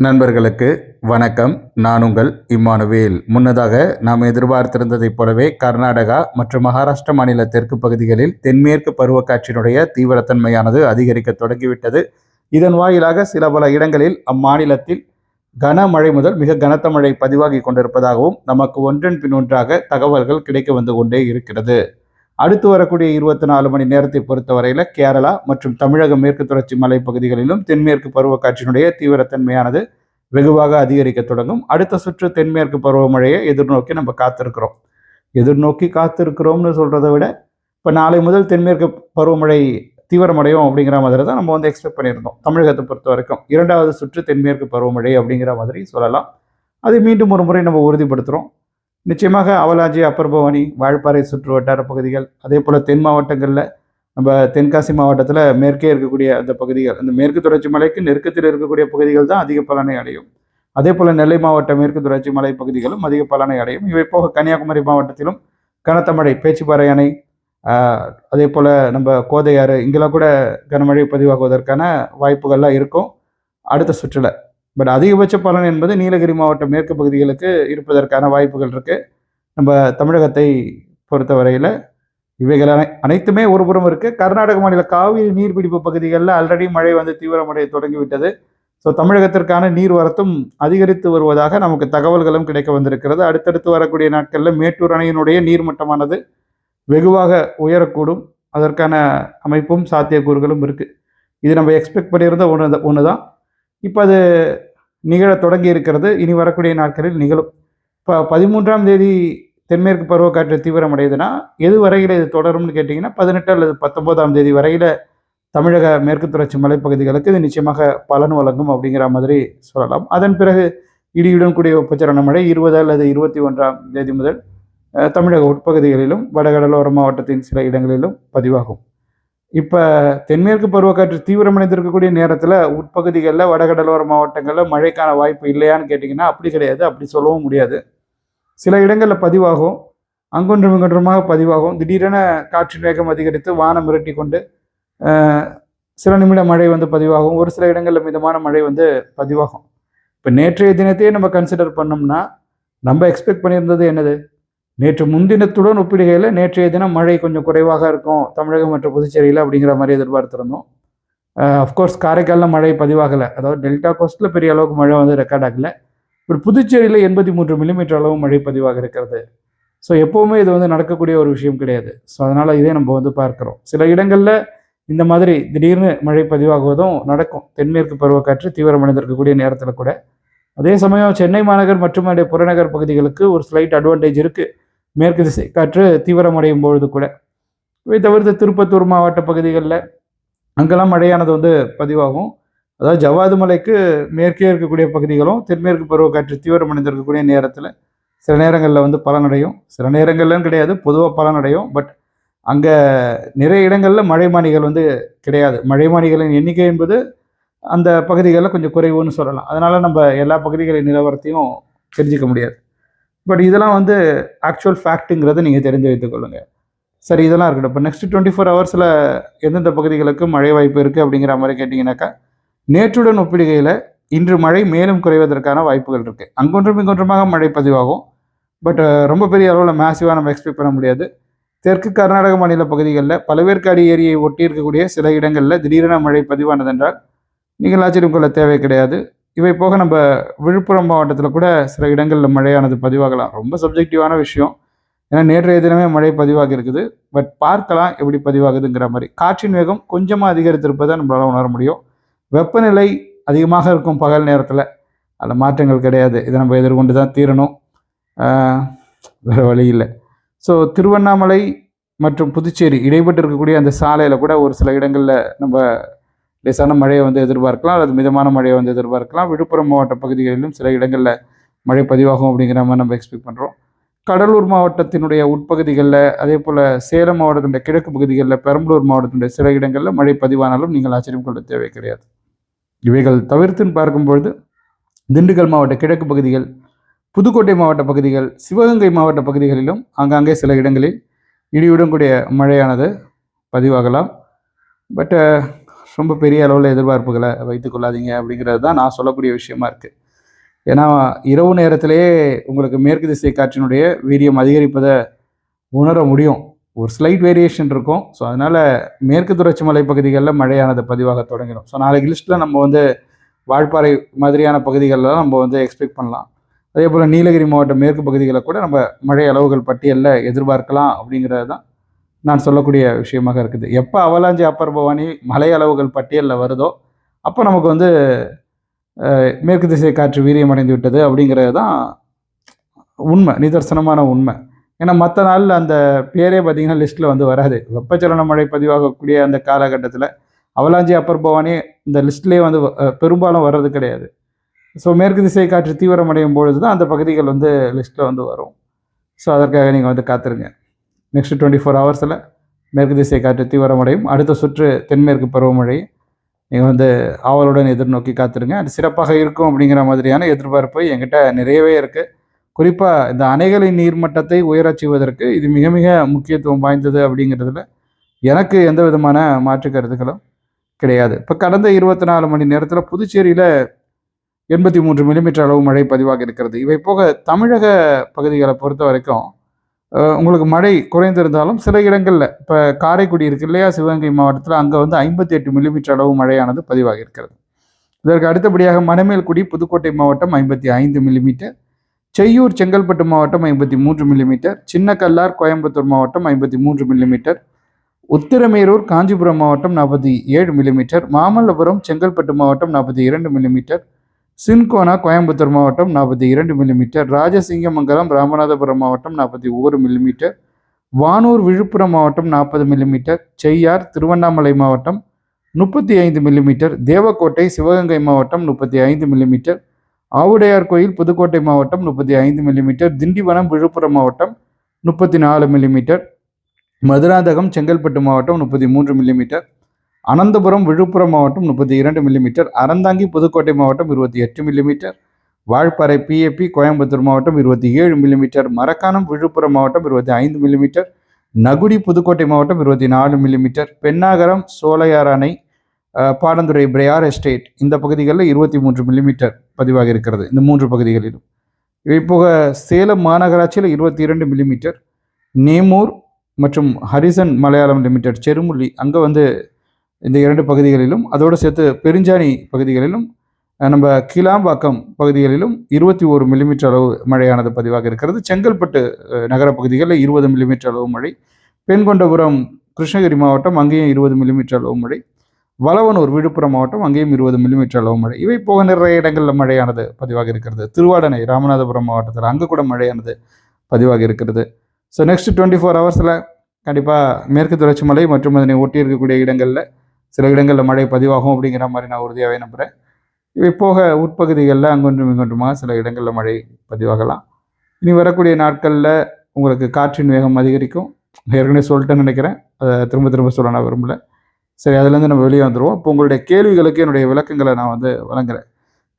நண்பர்களுக்கு வணக்கம். நான் உங்கள் இம்மானுவேல். முன்னதாக நாம் எதிர்பார்த்திருந்ததைப் போலவே கர்நாடகா மற்றும் மகாராஷ்டிரா மாநில தெற்கு பகுதிகளில் தென்மேற்கு பருவக்காற்றினுடைய தீவிரத்தன்மையானது அதிகரிக்க தொடங்கிவிட்டது. இதன் வாயிலாக சில பல இடங்களில் அம்மாநிலத்தில் கனமழை முதல் மிக கனத்த மழை பதிவாகி கொண்டிருப்பதாகவும் நமக்கு ஒன்றன் பின் ஒன்றாக தகவல்கள் கிடைக்க வந்து கொண்டே இருக்கிறது. அடுத்து வரக்கூடிய இருபத்தி நாலு மணி நேரத்தை பொறுத்தவரையில் கேரளா மற்றும் தமிழக மேற்கு தொடர்ச்சி மலைப்பகுதிகளிலும் தென்மேற்கு பருவக்காற்றினுடைய தீவிரத்தன்மையானது வெகுவாக அதிகரிக்க தொடங்கும். அடுத்த சுற்று தென்மேற்கு பருவமழையை எதிர்நோக்கி நம்ம காத்திருக்கிறோம். எதிர்நோக்கி காத்திருக்கிறோம்னு சொல்கிறத விட இப்போ நாளை முதல் தென்மேற்கு பருவமழை தீவிரமடையும் அப்படிங்கிற மாதிரி தான் நம்ம வந்து எக்ஸ்பெக்ட் பண்ணியிருந்தோம். தமிழகத்தை பொறுத்த வரைக்கும் இரண்டாவது சுற்று தென்மேற்கு பருவமழை அப்படிங்கிற மாதிரி சொல்லலாம். அதை மீண்டும் ஒரு முறை நம்ம உறுதிப்படுத்துகிறோம் நிச்சயமாக அவலாஜி அப்பர் பவானி வால்பாறை சுற்று வட்டார பகுதிகள் அதே போல் தென் மாவட்டங்களில் நம்ம தென்காசி மாவட்டத்தில் மேற்கே இருக்கக்கூடிய அந்த பகுதிகள் அந்த மேற்கு தொடர்ச்சி மலைக்கு நெருக்கத்தில் இருக்கக்கூடிய பகுதிகள் தான் அதிக பலனை அடையும். அதே போல் நெல்லை மாவட்ட மேற்கு தொடர்ச்சி மலை பகுதிகளும் அதிக பலனை அடையும். இவை போக கன்னியாகுமரி மாவட்டத்திலும் கனத்த மழை பேச்சுப்பாறை அணை அதே போல் நம்ம கோதையாறு இங்கெல்லாம் கூட கனமழை பதிவாகுவதற்கான வாய்ப்புகள்லாம் இருக்கும். அடுத்த சுற்றில் பட் அதிகபட்ச பலன் என்பது நீலகிரி மாவட்ட மேற்கு பகுதிகளுக்கு இருப்பதற்கான வாய்ப்புகள் இருக்குது நம்ம தமிழகத்தை பொறுத்தவரையில் இவைகள் அனை அனைத்துமே ஒரு புறம் இருக்குது கர்நாடக மாநில காவிரி நீர்பிடிப்பு பகுதிகளில் ஆல்ரெடி மழை வந்து தீவிரமடைய தொடங்கிவிட்டது. ஸோ தமிழகத்திற்கான நீர்வரத்தும் அதிகரித்து வருவதாக நமக்கு தகவல்களும் கிடைக்க வந்திருக்கிறது. அடுத்தடுத்து வரக்கூடிய நாட்களில் மேட்டூர் அணையினுடைய நீர்மட்டமானது வெகுவாக உயரக்கூடும். அதற்கான அமைப்பும் சாத்தியக்கூறுகளும் இருக்குது இது நம்ம எக்ஸ்பெக்ட் பண்ணியிருந்த ஒன்று ஒன்று தான் இப்போ அது நிகழ தொடங்கி இருக்கிறது. இனி வரக்கூடிய நாட்களில் நிகழும். இப்போ பதிமூன்றாம் தேதி தென்மேற்கு பருவக்காற்று தீவிரமடையுதுன்னா எது வரையில் இது தொடரும்னு கேட்டிங்கன்னா பதினெட்டு அல்லது பத்தொம்போதாம் தேதி வரையில் தமிழக மேற்கு தொடர்ச்சி மலைப்பகுதிகளுக்கு இது நிச்சயமாக பலன் வழங்கும் அப்படிங்கிற மாதிரி சொல்லலாம். அதன் பிறகு இடியுடன் கூடிய வெப்பச்சலன மழை இருபது அல்லது இருபத்தி ஒன்றாம் தேதி முதல் தமிழக உட்பகுதிகளிலும் வடகடலோர மாவட்டத்தின் சில இடங்களிலும் பதிவாகும். இப்போ தென்மேற்கு பருவக்காற்று தீவிரமடைந்திருக்கக்கூடிய நேரத்தில் உட்பகுதிகளில் வடகடலோர மாவட்டங்களில் மழைக்கான வாய்ப்பு இல்லையான்னு கேட்டிங்கன்னா அப்படி கிடையாது. அப்படி சொல்லவும் முடியாது. சில இடங்களில் பதிவாகும். அங்கொன்றும் இங்கொன்றுமாக பதிவாகும். திடீரென காற்றின் வேகம் அதிகரித்து வானம் மிரட்டி கொண்டு சில நிமிட மழை வந்து பதிவாகும். ஒரு சில இடங்களில் மிதமான மழை வந்து பதிவாகும். இப்போ நேற்றைய தினத்தையே நம்ம கன்சிடர் பண்ணோம்னா நம்ம எக்ஸ்பெக்ட் பண்ணியிருந்தது என்னது? நேற்று முன்தினத்துடன் ஒப்பிடுகையில் நேற்றைய தினம் மழை கொஞ்சம் குறைவாக இருக்கும் தமிழகம் மற்றும் புதுச்சேரியில் அப்படிங்கிற மாதிரி எதிர்பார்த்துருந்தோம். அஃப்கோர்ஸ் காரைக்காலில் மழை பதிவாகலை. அதாவது டெல்டா கோஸ்ட்டில் பெரிய அளவுக்கு மழை வந்து ரெக்கார்ட் ஆகலை. ஒரு புதுச்சேரியில் எண்பத்தி மூன்று மில்லிமீட்டர் அளவு மழை பதிவாக இருக்கிறது. ஸோ எப்போவுமே இது வந்து நடக்கக்கூடிய ஒரு விஷயம் கிடையாது. ஸோ அதனால் இதே நம்ம வந்து பார்க்குறோம். சில இடங்களில் இந்த மாதிரி திடீர்னு மழை பதிவாகுவதும் நடக்கும். தென்மேற்கு பருவக்காற்று தீவிரமடைந்திருக்கக்கூடிய நேரத்தில் கூட. அதே சமயம் சென்னை மாநகர் மற்றும் அதனுடைய புறநகர் பகுதிகளுக்கு ஒரு ஸ்லைட் அட்வான்டேஜ் இருக்குது மேற்கு திசை காற்று தீவிரமடையும் பொழுது கூட. இவை தவிர்த்து திருப்பத்தூர் மாவட்ட பகுதிகளில் அங்கெல்லாம் மழையானது வந்து பதிவாகும். அதாவது ஜவ்வாது மலைக்கு மேற்கே இருக்கக்கூடிய பகுதிகளும் தென்மேற்கு பருவக்காற்று தீவிரமடைந்திருக்கக்கூடிய நேரத்தில் சில நேரங்களில் வந்து பலனடையும். சில நேரங்கள்லாம் கிடையாது பொதுவாக பலனடையும். பட் அங்கே நிறைய இடங்களில் மழைமானிகள் வந்து கிடையாது. மழைமானிகளின் எண்ணிக்கை என்பது அந்த பகுதிகளில் கொஞ்சம் குறைவுன்னு சொல்லலாம். அதனால் நம்ம எல்லா பகுதிகளின் நிலவரத்தையும் தெரிஞ்சிக்க முடியாது. பட் இதெல்லாம் வந்து ஆக்சுவல் ஃபேக்ட்டுங்கிறத நீங்கள் தெரிஞ்சு வைத்துக்கொள்ளுங்க சரி இதெல்லாம் இருக்கட்டும். இப்போ நெக்ஸ்ட் டுவெண்ட்டி ஃபோர் ஹவர்ஸில் எந்தெந்த பகுதிகளுக்கு மழை வாய்ப்பு இருக்குது அப்படிங்கிற மாதிரி கேட்டிங்கனாக்கா நேற்றுடன் ஒப்பிடுகையில் இன்று மழை மேலும் குறைவதற்கான வாய்ப்புகள் இருக்குது அங்கொன்றும் இங்கொன்றுமாக மழை பதிவாகும். பட் ரொம்ப பெரிய அளவில் மேசிவாக நம்ம எக்ஸ்பெக்ட் பண்ண முடியாது. தெற்கு கர்நாடக மாநில பகுதிகளில் பலவேற்காடு ஏரியை ஒட்டி இருக்கக்கூடிய சில இடங்களில் திடீரென மழை பதிவானதென்றால் நீங்கள் ஆச்சரியம் கொள்ள தேவை கிடையாது. இவை போக நம்ம விழுப்புரம் மாவட்டத்தில் கூட சில இடங்களில் மழையானது பதிவாகலாம். ரொம்ப சப்ஜெக்டிவான விஷயம். ஏன்னா நேற்றைய தினமே மழை பதிவாக இருக்குது. பட் பார்க்கலாம் எப்படி பதிவாகுதுங்கிற மாதிரி. காற்றின் வேகம் கொஞ்சமாக அதிகரித்திருப்பதை நம்மளால் உணர முடியும். வெப்பநிலை அதிகமாக இருக்கும் பகல் நேரத்தில். அதில் மாற்றங்கள் கிடையாது. இதை நம்ம எதிர்கொண்டு தான் தீரணும் வேறு வழி இல்லை. ஸோ திருவண்ணாமலை மற்றும் புதுச்சேரி இடைப்பட்டு இருக்கக்கூடிய அந்த சாலையில் கூட ஒரு சில இடங்களில் நம்ம லேசான மழையை வந்து எதிர்பார்க்கலாம் அல்லது மிதமான மழையை வந்து எதிர்பார்க்கலாம். விழுப்புரம் மாவட்ட பகுதிகளிலும் சில இடங்களில் மழை பதிவாகும் அப்படிங்கிற மாதிரி நம்ம எக்ஸ்பெக்ட் பண்ணுறோம் கடலூர் மாவட்டத்தினுடைய உட்பகுதிகளில் அதே போல் சேலம் மாவட்டத்தினுடைய கிழக்கு பகுதிகளில் பெரம்பலூர் மாவட்டத்தினுடைய சில இடங்களில் மழை பதிவானாலும் நீங்கள் ஆச்சரியம் கொள்ள தேவை கிடையாது. இவைகள் தவிர்த்துன்னு பார்க்கும்பொழுது திண்டுக்கல் மாவட்ட கிழக்கு பகுதிகள் புதுக்கோட்டை மாவட்ட பகுதிகள் சிவகங்கை மாவட்ட பகுதிகளிலும் ஆங்காங்கே சில இடங்களில் இடியுடன் கூடிய மழையானது பதிவாகலாம். பட்டு ரொம்ப பெரிய அளவில் எதிர்பார்ப்புகளை வைத்துக்கொள்ளாதீங்க அப்படிங்கிறது தான் நான் சொல்லக்கூடிய விஷயமா இருக்குது ஏன்னா இரவு நேரத்திலேயே உங்களுக்கு மேற்கு திசை காற்றினுடைய வீரியம் அதிகரிப்பதை உணர முடியும். ஒரு ஸ்லைட் வேரியேஷன் இருக்கும். ஸோ அதனால் மேற்கு தொடர்ச்சி மலை பகுதிகளில் மழையானது பதிவாக தொடங்கிடும். ஸோ நாளைக்கு லிஸ்ட்டில் நம்ம வந்து வால்பாறை மாதிரியான பகுதிகளெலாம் நம்ம வந்து எக்ஸ்பெக்ட் பண்ணலாம். அதே போல் நீலகிரி மாவட்ட மேற்கு பகுதிகளில் கூட நம்ம மழை அளவுகள் பட்டியலில் எதிர்பார்க்கலாம் அப்படிங்கிறது தான் நான் சொல்லக்கூடிய விஷயமாக இருக்குது. எப்போ அவலாஞ்சி அப்பர் பவானி மலை அளவுகள் பட்டியலில் வருதோ அப்போ நமக்கு வந்து மேற்கு திசை காற்று வீரியம் அடைந்து விட்டது அப்படிங்கிறது தான் உண்மை நிதர்சனமான உண்மை. ஏன்னா மற்ற நாளில் அந்த பேரே பார்த்தீங்கன்னா லிஸ்ட்டில் வந்து வராது. வெப்பச்சலன மழை பதிவாகக்கூடிய அந்த காலகட்டத்தில் அவலாஞ்சி அப்பர் பவானி இந்த லிஸ்ட்லேயே வந்து பெரும்பாலும் வர்றது கிடையாது. ஸோ மேற்கு திசை காற்று தீவிரமடையும் பொழுது தான் அந்த பகுதிகள் வந்து லிஸ்ட்டில் வந்து வரும். ஸோ அதற்காக நீங்கள் வந்து காத்திருங்க. நெக்ஸ்ட் டுவெண்ட்டி ஃபோர் ஹவர்ஸில் மேற்கு திசை காற்று தீவிரமடையும். அடுத்த சுற்று தென்மேற்கு பருவமழை. நீங்கள் வந்து ஆவலுடன் எதிர்நோக்கி காத்திருங்க. அது சிறப்பாக இருக்கும் அப்படிங்கிற மாதிரியான எதிர்பார்ப்பு எங்கிட்ட நிறையவே இருக்குது குறிப்பாக இந்த அணைகளின் நீர்மட்டத்தை உயரச் செய்வதற்கு இது மிக மிக முக்கியத்துவம் வாய்ந்தது அப்படிங்கிறதுல எனக்கு எந்த விதமான மாற்று கருத்துக்களும் கிடையாது. இப்போ கடந்த இருபத்தி நாலு மணி நேரத்தில் புதுச்சேரியில் எண்பத்தி மூன்று மில்லிமீட்டர் அளவு மழை பதிவாக இருக்கிறது. இவை போக தமிழக பகுதிகளை பொறுத்த வரைக்கும் உங்களுக்கு மழை குறைந்திருந்தாலும் சில இடங்களில் இப்போ காரைக்குடி இருக்கு இல்லையா சிவகங்கை மாவட்டத்தில் அங்கே வந்து ஐம்பத்தி எட்டு மில்லிமீட்டர் அளவு மழையானது பதிவாகி இருக்கிறது. இதற்கு அடுத்தபடியாக மணமேல்குடி புதுக்கோட்டை மாவட்டம் ஐம்பத்தி ஐந்து மில்லிமீட்டர் செய்யூர் செங்கல்பட்டு மாவட்டம் ஐம்பத்தி மூன்று மில்லிமீட்டர் சின்னக்கல்லார் கோயம்புத்தூர் மாவட்டம் ஐம்பத்தி மூன்று மில்லிமீட்டர் உத்திரமேரூர் காஞ்சிபுரம் மாவட்டம் நாற்பத்தி ஏழு மில்லிமீட்டர் மாமல்லபுரம் செங்கல்பட்டு மாவட்டம் நாற்பத்தி இரண்டு மில்லிமீட்டர் சின்கோனா கோயம்புத்தூர் மாவட்டம் நாற்பத்தி இரண்டு மில்லிமீட்டர் ராஜசிங்கமங்கலம் ராமநாதபுரம் மாவட்டம் நாற்பத்தி ஒரு மில்லிமீட்டர் வானூர் விழுப்புரம் மாவட்டம் நாற்பது மில்லிமீட்டர் செய்யார் திருவண்ணாமலை மாவட்டம் முப்பத்தி ஐந்து மில்லிமீட்டர் தேவக்கோட்டை சிவகங்கை மாவட்டம் முப்பத்தி ஐந்து மில்லிமீட்டர் ஆவுடையார் கோயில் புதுக்கோட்டை மாவட்டம் முப்பத்தி ஐந்து மில்லிமீட்டர் திண்டிவனம் விழுப்புரம் மாவட்டம் முப்பத்தி நாலு மில்லிமீட்டர் மதுராந்தகம் செங்கல்பட்டு மாவட்டம் முப்பத்தி மூன்று மில்லிமீட்டர் அனந்தபுரம் விழுப்புரம் மாவட்டம் முப்பத்தி இரண்டு மில்லிமீட்டர் அறந்தாங்கி புதுக்கோட்டை மாவட்டம் இருபத்தி எட்டு மில்லிமீட்டர் வாழ்பாறை பிஏபி கோயம்புத்தூர் மாவட்டம் இருபத்தி ஏழு மில்லிமீட்டர் மரக்காணம் விழுப்புரம் மாவட்டம் இருபத்தி ஐந்து மில்லிமீட்டர் நகுடி புதுக்கோட்டை மாவட்டம் இருபத்தி நாலு மில்லிமீட்டர் பெண்ணாகரம் சோலையார் அணை பாடந்துறை பிரையார் எஸ்டேட் இந்த பகுதிகளில் இருபத்தி மூன்று மில்லிமீட்டர் பதிவாக இருக்கிறது இந்த மூன்று பகுதிகளிலும். இவை போக சேலம் மாநகராட்சியில் இருபத்தி இரண்டு மில்லிமீட்டர் நேமூர் மற்றும் ஹரிசன் மலையாளம் லிமிடெட் செருமுள்ளி அங்கே வந்து இந்த இரண்டு பகுதிகளிலும் அதோடு சேர்த்து பெருஞ்சாணி பகுதிகளிலும் நம்ம கீழாம்பாக்கம் பகுதிகளிலும் இருபத்தி ஒரு மில்லிமீட்டர் அளவு மழையானது பதிவாக இருக்கிறது. செங்கல்பட்டு நகர பகுதிகளில் இருபது மில்லிமீட்டர் அளவு மழை. பெண்கொண்டபுரம் கிருஷ்ணகிரி மாவட்டம் அங்கேயும் இருபது மில்லிமீட்டர் அளவு மழை. வளவனூர் விழுப்புரம் மாவட்டம் அங்கேயும் இருபது மில்லிமீட்டர் அளவு மழை. இவை போக நிறைய இடங்களில் மழையானது பதிவாக இருக்கிறது. திருவாடனை ராமநாதபுரம் மாவட்டத்தில் அங்கே கூட மழையானது பதிவாக இருக்கிறது. ஸோ நெக்ஸ்ட் டுவெண்ட்டி ஃபோர் ஹவர்ஸில் கண்டிப்பாக மேற்கு தொடர்ச்சி மலை மற்றும் அதனை ஒட்டி இருக்கக்கூடிய இடங்களில் சில இடங்களில் மழை பதிவாகும் அப்படிங்கிற மாதிரி நான் உறுதியாகவே நம்புகிறேன் இவை போக உட்பகுதிகளில் அங்கொன்றும் இங்கொன்றுமாக சில இடங்களில் மழை பதிவாகலாம். இனி வரக்கூடிய நாட்களில் உங்களுக்கு காற்றின் வேகம் அதிகரிக்கும். ஏற்கனவே சொல்லிட்டேன்னு நினைக்கிறேன். அதை திரும்ப திரும்ப சொல்ல நான் விரும்பல. சரி அதுலேருந்து நம்ம வெளியே வந்துடுவோம் இப்போ உங்களுடைய கேள்விகளுக்கு என்னுடைய விளக்கங்களை நான் வந்து வழங்குறேன்.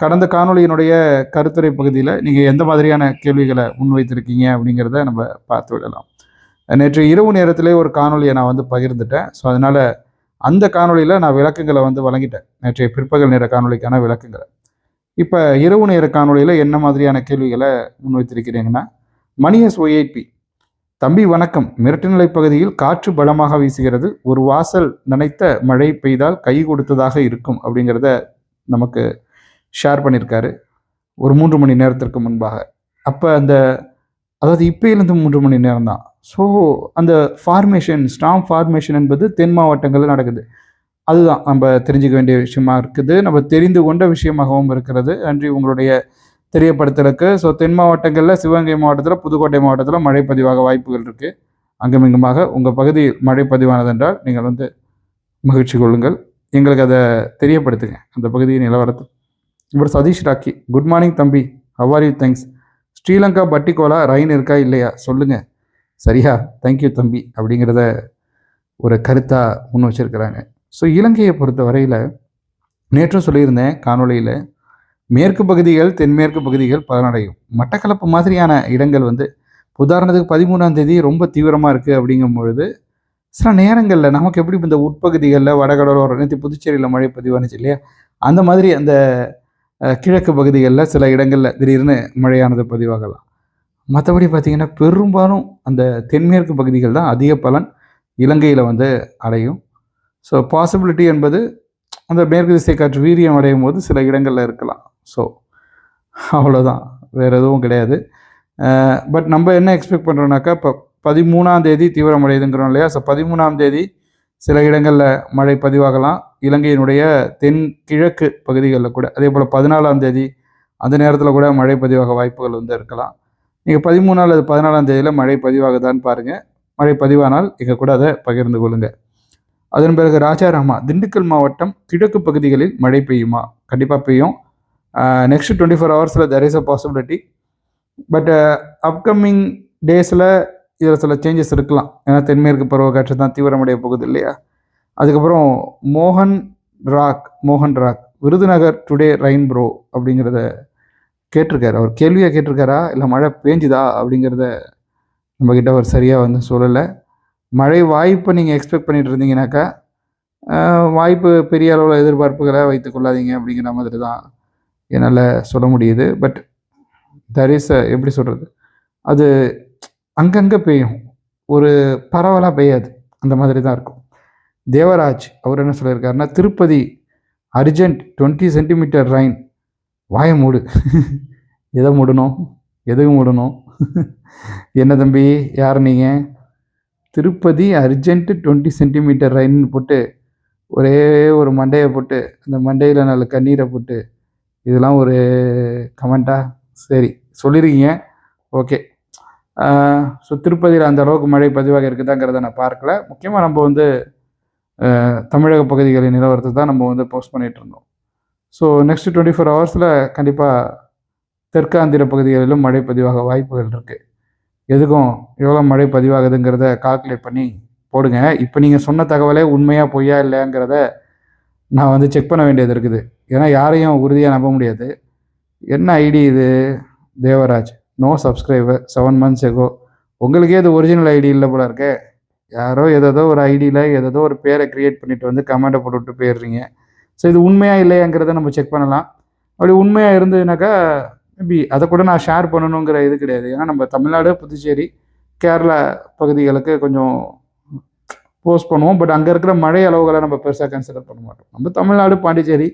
கடந்த காணொளியினுடைய கருத்துரை பகுதியில் நீங்கள் எந்த மாதிரியான கேள்விகளை முன்வைத்திருக்கீங்க அப்படிங்கிறத நம்ம பார்த்து விடலாம். நேற்று இரவு நேரத்திலே ஒரு காணொளியை நான் வந்து பகிர்ந்துட்டேன். ஸோ அதனால் அந்த காணொளியில் நான் விளக்கங்களை வந்து வழங்கிட்டேன். நேற்றைய பிற்பகல் நேர காணொலிக்கான விளக்கங்களை. இப்போ இரவு நேர காணொலியில் என்ன மாதிரியான கேள்விகளை முன்வைத்திருக்கிறீங்கன்னா மணியஸ் ஒய்ஐபி தம்பி வணக்கம். மிரட்டுநிலை பகுதியில் காற்று பலமாக வீசுகிறது. ஒரு வாசல் நனைத்த மழை பெய்தால் கை கொடுத்ததாக இருக்கும் அப்படிங்கிறத நமக்கு ஷேர் பண்ணியிருக்காரு. ஒரு மூன்று மணி நேரத்திற்கு முன்பாக. அப்போ அந்த அதாவது இப்பயிலேருந்து மூன்று மணி நேரம் தான் ஸோ அந்த ஃபார்மேஷன் ஸ்டாம் ஃபார்மேஷன் என்பது தென் மாவட்டங்களில் நடக்குது. அதுதான் நம்ம தெரிஞ்சுக்க வேண்டிய விஷயமா இருக்குது. நம்ம தெரிந்து கொண்ட விஷயமாகவும் இருக்கிறது. நன்றி உங்களுடைய தெரியப்படுத்தலுக்கு. ஸோ தென் மாவட்டங்களில் சிவகங்கை மாவட்டத்தில் புதுக்கோட்டை மாவட்டத்தில் மழை பதிவாக வாய்ப்புகள் இருக்குது அங்குமிங்குமாக உங்கள் பகுதி மழை பதிவானதென்றால் நீங்கள் வந்து மகிழ்ச்சி கொள்ளுங்கள். எங்களுக்கு அதை தெரியப்படுத்துங்க. அந்த பகுதியின் நிலவரத்தை. இவர் சதீஷ் ராக்கி குட் மார்னிங் தம்பி. How are you thanks Sri Lanka Batticaloa rain இருக்கா? இல்லையா? சொல்லுங்கள் சரியா? தேங்க்யூ தம்பி அப்படிங்கிறத ஒரு கருத்தாக முன் வச்சுருக்கிறாங்க. ஸோ இலங்கையை பொறுத்த வரையில் நேற்றும் சொல்லியிருந்தேன் காணொளியில் மேற்கு பகுதிகள் தென்மேற்கு பகுதிகள் பலனடையும். மட்டக்களப்பு மாதிரியான இடங்கள் வந்து உதாரணத்துக்கு பதிமூணாம் தேதி ரொம்ப தீவிரமாக இருக்குது அப்படிங்கும் பொழுது சில நேரங்களில் நமக்கு எப்படி இந்த உட்பகுதிகளில் வடகடலோர நேற்று புதுச்சேரியில் மழை பதிவானுச்சு இல்லையா? அந்த மாதிரி அந்த கிழக்கு பகுதிகளில் சில இடங்களில் திடீர்னு மழையானது பதிவாகலாம். மற்றபடி பார்த்திங்கன்னா பெரும்பாலும் அந்த தென்மேற்கு பகுதிகள் தான் அதிக பலன் இலங்கையில் வந்து அடையும். ஸோ பாசிபிலிட்டி என்பது அந்த மேற்கு திசை காற்று வீரியம் அடையும் போது சில இடங்களில் இருக்கலாம். ஸோ அவ்வளோதான் வேறு எதுவும் கிடையாது. பட் நம்ம என்ன எக்ஸ்பெக்ட் பண்ணுறோம்னாக்கா இப்போ பதிமூணாம் தேதி தீவிரமடையுதுங்கிறோம் இல்லையா? ஸோ பதிமூணாம் தேதி சில இடங்களில் மழை பதிவாகலாம். இலங்கையினுடைய தென் கிழக்கு பகுதிகளில் கூட அதே போல் பதினாலாம் தேதி அந்த நேரத்தில் கூட மழை பதிவாக வாய்ப்புகள் வந்து இருக்கலாம். நீங்கள் பதிமூணு அல்லது பதினாலாம் தேதியில் மழை பதிவாகுதான்னு பாருங்கள் மழை பதிவானால் எங்கள் கூட அதை பகிர்ந்து கொள்ளுங்கள் அதன் பிறகு ராஜாராமா திண்டுக்கல் மாவட்டம் கிழக்கு பகுதிகளில் மழை பெய்யுமா? கண்டிப்பாக பெய்யும். நெக்ஸ்ட் டுவெண்ட்டி ஃபோர் ஹவர்ஸில் there is a possibility but upcoming டேஸில் இதில் சில சேஞ்சஸ் இருக்கலாம். ஏன்னா தென்மேற்கு பருவக்காற்று தான் தீவிரமடைய போகுது இல்லையா? அதுக்கப்புறம் மோகன் ராக் மோகன் ராக் விருதுநகர் டுடே ரெயின் ப்ரோ அப்படிங்கிறத கேட்டிருக்காரு. அவர் கேள்வியாக கேட்டிருக்காரா? இல்லை மழை பேஞ்சுதா? அப்படிங்கிறத நம்மக்கிட்ட அவர் சரியாக வந்து சொல்லலை. மழை வாய்ப்பை நீங்கள் எக்ஸ்பெக்ட் பண்ணிட்டு இருந்தீங்கனாக்கா வாய்ப்பு பெரிய அளவில் எதிர்பார்ப்புகளை வைத்து கொள்ளாதீங்க அப்படிங்கிற மாதிரி தான் என்னால் சொல்ல முடியுது. பட் தர் இஸ் எப்படி சொல்கிறது அது அங்கங்கே பெய்யும். ஒரு பரவலாக பெய்யாது. அந்த மாதிரி தான் இருக்கும். தேவராஜ் அவர் என்ன சொல்லியிருக்காருன்னா Tirupati urgent twenty centimetre rain வாயை மூடு. எதை மூடணும்? எதுக்கு மூடணும்? என்ன தம்பி? யார் நீங்கள் Tirupati urgent twenty centimetre rain போட்டு ஒரே ஒரு மண்டையை போட்டு அந்த மண்டையில் நல்ல கண்ணீரை போட்டு இதெல்லாம் ஒரு கமெண்ட்டா? சரி சொல்லியிருக்கீங்க ஓகே. ஸோ திருப்பதியில் அந்த அளவுக்கு மழை பதிவாக இருக்குதாங்கிறத நான் பார்க்கல. முக்கியமாக நம்ம வந்து தமிழக பகுதிகளின் நிலவரத்தை தான் நம்ம வந்து போஸ்ட் பண்ணிகிட்டு இருந்தோம். ஸோ நெக்ஸ்ட் டுவெண்ட்டி ஃபோர் ஹவர்ஸில் கண்டிப்பாக தெற்காந்திர பகுதிகளிலும் மழை பதிவாக வாய்ப்புகள் இருக்குது எதுக்கும் எவ்வளோ மழை பதிவாகுதுங்கிறத கால்குலேட் பண்ணி போடுங்க. இப்போ நீங்கள் சொன்ன தகவலே உண்மையாக பொய்யா இல்லையாங்கிறத நான் வந்து செக் பண்ண வேண்டியது இருக்குது. ஏன்னா யாரையும் உறுதியாக நம்ப முடியாது. என்ன ஐடி இது? Devaraj. No subscriber seven months ago உங்களுக்கே இது ஒரிஜினல் ஐடி இல்லை போல இருக்கே. யாரோ எதோ ஒரு ஐடியில் ஏதோ ஒரு பேரை க்ரியேட் பண்ணிட்டு வந்து கமெண்ட்டை போட்டுவிட்டு போயிடுறீங்க. ஸோ இது உண்மையாக இல்லையாங்கிறத நம்ம செக் பண்ணலாம். அப்படி உண்மையாக இருந்ததுனாக்கா மேபி அதை கூட நான் ஷேர் பண்ணணுங்கிற இது கிடையாது. ஏன்னா நம்ம தமிழ்நாடு புதுச்சேரி கேரளா பகுதிகளுக்கு கொஞ்சம் போஸ்ட் பண்ணுவோம். பட் அங்கே இருக்கிற மழை அளவுகளை நம்ம பெருசாக கன்சிடர் பண்ண மாட்டோம். நம்ம தமிழ்நாடு பாண்டிச்சேரி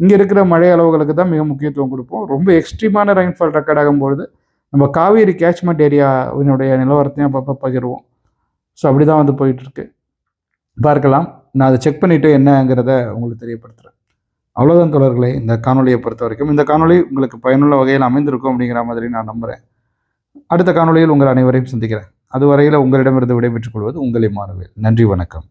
இங்கே இருக்கிற மழை அளவுகளுக்கு தான் மிக முக்கியத்துவம் கொடுப்போம். ரொம்ப எக்ஸ்ட்ரீமான ரெயின்ஃபால் ரெக்கார்ட் ஆகும்பொழுது நம்ம காவேரி கேட்ச்மெண்ட் ஏரியாவினுடைய நிலவரத்தையும் அப்பப்போ பகிர்வோம். ஸோ அப்படி தான் வந்து போயிட்டுருக்கு பார்க்கலாம். நான் அதை செக் பண்ணிவிட்டு என்னங்கிறத உங்களுக்கு தெரியப்படுத்துகிறேன் அவ்வளோதான் தொடர்களை இந்த காணொலியை பொறுத்த வரைக்கும். இந்த காணொலி உங்களுக்கு பயனுள்ள வகையில் அமைந்திருக்கும் அப்படிங்கிற மாதிரி நான் நம்புகிறேன் அடுத்த காணொளியில் உங்கள் அனைவரையும் சந்திக்கிறேன். அதுவரையில் உங்களிடமிருந்து விடைபெற்றுக் கொள்வது உங்களை மாறுவேன். நன்றி வணக்கம்.